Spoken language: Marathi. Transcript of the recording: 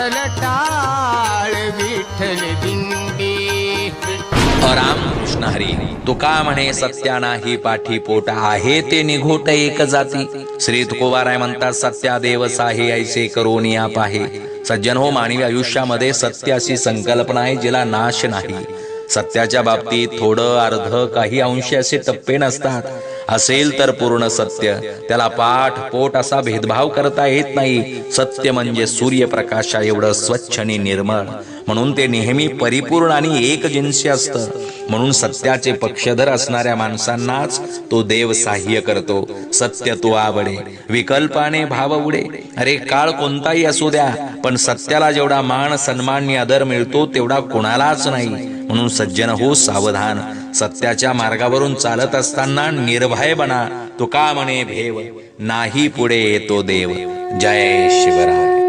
विठ्ठल टाळ विठ्ठल दिंडी राम कृष्ण हरी तुका म्हणे सत्या नाही पाठी पोट आहे ते निघोट एक जाती. श्री तुकोबाराय म्हणतात सत्या देव साहे ऐसे करून या पाहे. सज्जन हो मानवी आयुष्यामध्ये सत्याची संकल्पना आहे जिला नाश नाही. सत्याच्या बाबतीत थोडं अर्ध काही अंशी असे टप्पे नसतात. असेल तर पूर्ण सत्य. त्याला पाठ पोट असा भेदभाव करता येत नाही. सत्य म्हणजे सूर्यप्रकाशा एवढं स्वच्छ आणि निर्मळ. म्हणून ते नेहमी परिपूर्ण आणि एक जिन्सी असतं. म्हणून सत्याचे पक्षधर असणाऱ्या माणसांनाच तो देव सहाय्य करतो. सत्य तो आवडे विकल्पाने भाव उडे. अरे काळ कोणताही असू द्या पण सत्याला जेवढा मान सन्मान आणि आदर मिळतो तेवढा कोणालाच नाही. म्हणून सज्जन हो सावधान. सत्याच्या मार्गावरून चालत असताना निर्भय बना. तुका म्हणे भेव. नाही पुढे येतो देव. जय शिवराय.